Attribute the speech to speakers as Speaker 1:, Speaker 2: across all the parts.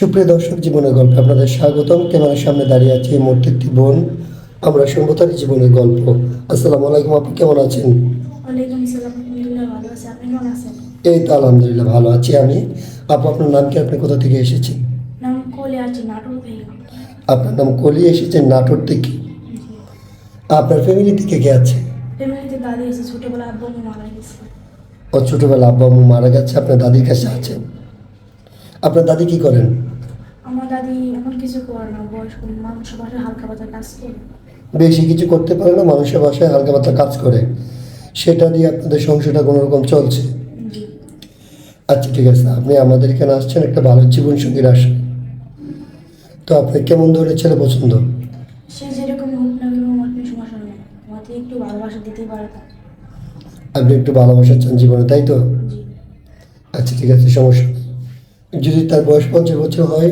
Speaker 1: সুপ্রিয় দর্শক জীবনের গল্পে আপনাদের স্বাগতম। ক্যামেরার সামনে দাঁড়িয়ে আছে এই মুহূর্তে একটি বোন। আমরা শুনব তার জীবনের গল্প। আসসালামু আলাইকুম
Speaker 2: আপনি কেমন আছেন?
Speaker 1: এই তো আলহামদুলিল্লাহ ভালো আছি আমি। আপু আপনার নাম কি? আপনি কোথা থেকে এসেছেন? আপনার নাম কলি এসেছেন নাটোর থেকে? আপনার ফ্যামিলি থেকে কে আছে? ও ছোটোবেলা আব্বা আম্মু মারা গেছে আপনার দাদির কাছে আছেন? আপনার দাদি কি করেন?
Speaker 2: দাদি এখন কিছু করে না বয়স্ক মানুষ বাসায় হালকা পাতলা কাজ করে।
Speaker 1: বেশি কিছু করতে পারে না মানুষের বাসায় হালকা পাতলা কাজ করে। সেটা দিয়ে আপনাদের সংসারটা কোনো রকম চলছে। আচ্ছা ঠিক আছে আপনি আমাদের এখানে আসছেন একটা ভালো জীবন সঙ্গীর আসেন। তো আপনি কেমন ধরনের ছেলে পছন্দ?
Speaker 2: সে যেরকম হোক না কেন আমার কোনো সমস্যা নেই আমাকে একটু ভালোবাসা দিতেই পারে
Speaker 1: আপনি একটু ভালোবাসা চান জীবনে তাই তো? আচ্ছা ঠিক আছে সমস্যা। যদি তার বয়স পঞ্চাশ বছর হয়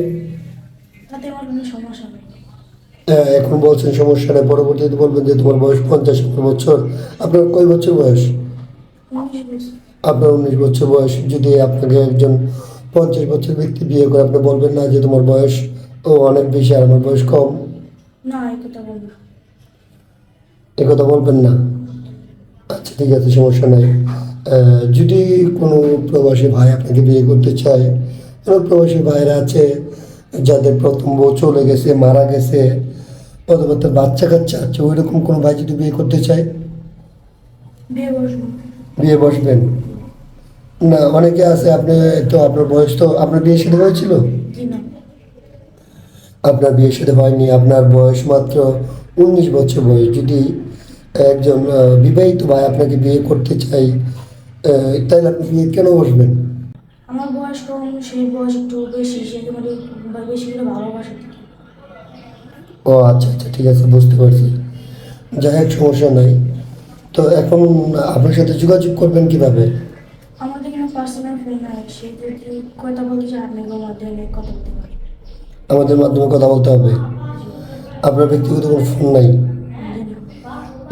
Speaker 2: তাতে আমার কোনো সমস্যা নেই।
Speaker 1: হ্যাঁ, এখন বলছেন সমস্যা নেই। পরবর্তীতে বলবেন যে তোমার বয়স পঞ্চাশ বছর আপনার কয় বছর বয়স? আপনার উনিশ বছর বয়স। যদি আপনাকে একজন পঞ্চাশ বছর ব্যক্তি বিয়ে করে আপনি বলবেন না যে তোমার বয়স ও অনেক বেশি আর আমার বয়স কম?
Speaker 2: না এই কথা বলব
Speaker 1: এ কথা বলবেন না? আচ্ছা ঠিক আছে সমস্যা নাই। যদি কোনো প্রবাসী ভাই আপনাকে বিয়ে করতে চায় প্রবাসী ভাইরা আছে যাদের প্রথম বউ চলে গেছে মারা গেছে অথবা তার বাচ্চা কাচ্চা আছে ওই রকম কোনো ভাই যদি বিয়ে করতে চায়?
Speaker 2: বিয়ে
Speaker 1: বসবেন। না অনেকে আছে আপনি তো আপনার বয়স তো আপনার বিয়ে সাথে হয়েছিল? আপনার বিয়ে সাথে হয়নি আপনার বয়স মাত্র উনিশ বছর বয়স। যদি একজন বিবাহিত ভাই আপনাকে বিয়ে করতে চাই তাহলে আপনি বিয়ে কেন বসবেন?
Speaker 2: আমার বয়স কম সেই বয়স একটু বেশি সে তোমার বেশি করে ভালোবাসা
Speaker 1: ও আচ্ছা আচ্ছা ঠিক আছে বুঝতে পারছি। যাই হোক সমস্যা নাই। তো এখন আপনার সাথে যোগাযোগ করবেন কীভাবে?
Speaker 2: আমাদের এখানে পার্সোনাল ফোন নাই সে যদি কথা বলতে চায় আপনি মাধ্যমে কথা বলতে পারেন
Speaker 1: আমাদের মাধ্যমে কথা বলতে হবে? আপনার ব্যক্তিগত কোনো ফোন নাই?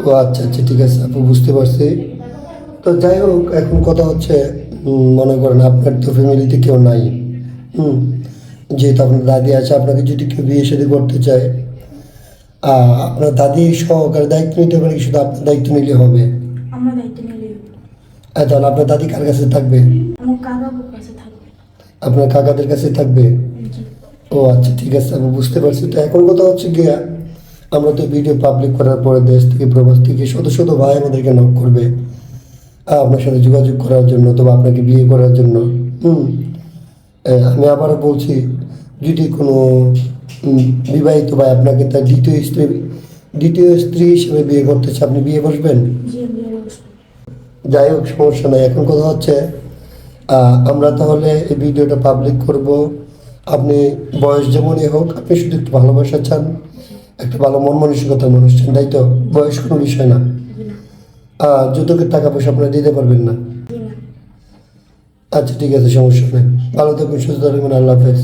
Speaker 1: ও আচ্ছা আচ্ছা ঠিক আছে আপু বুঝতে পারছি। তো যাই হোক এখন কথা হচ্ছে মনে করেন আপনার তো ফ্যামিলিতে কেউ নাই। হুম যেহেতু আপনার দাদি আছে আপনাকে যদি কেউ বিয়ে সাথে করতে চায় আপনার দাদি সহকারে দায়িত্ব নিতে পারে শুধু আপনার দায়িত্ব নিলে হবে? আর তাহলে আপনার দাদি কার কাছে থাকবে? আপনার কাকাদের কাছে থাকবে? ও আচ্ছা ঠিক আছে আমি বুঝতে পারছি। তো এখন কথা হচ্ছে গিয়া আমরা তো ভিডিও পাবলিক করার পরে দেশ থেকে প্রবাস থেকে শত শত ভাই আমাদেরকে নক করবে। আপনার সাথে যোগাযোগ করার জন্য অথবা আপনাকে বিয়ে করার জন্য হুম? আমি আবারও বলছি যদি কোনো বিবাহিত ভাই আপনাকে তার দ্বিতীয় স্ত্রী দ্বিতীয় স্ত্রী হিসেবে বিয়ে করতে চায় আপনি বিয়ে বসবেন? যাই হোক সমস্যা নাই। এখন কথা হচ্ছে আমরা তাহলে এই ভিডিওটা পাবলিক করব। আপনি বয়স যেমনই হোক আপনি শুধু একটু ভালোবাসা চান একটা ভালো মন মানসিকতার মানুষ চান তাই তো? বয়স কোনো বিষয় না। যৌতুকের টাকা পয়সা আপনারা দিতে পারবেন
Speaker 2: না?
Speaker 1: আচ্ছা ঠিক আছে সমস্যা নেই। ভালো থাকবেন সুস্থ থাকবেন আল্লাহ হাফেজ।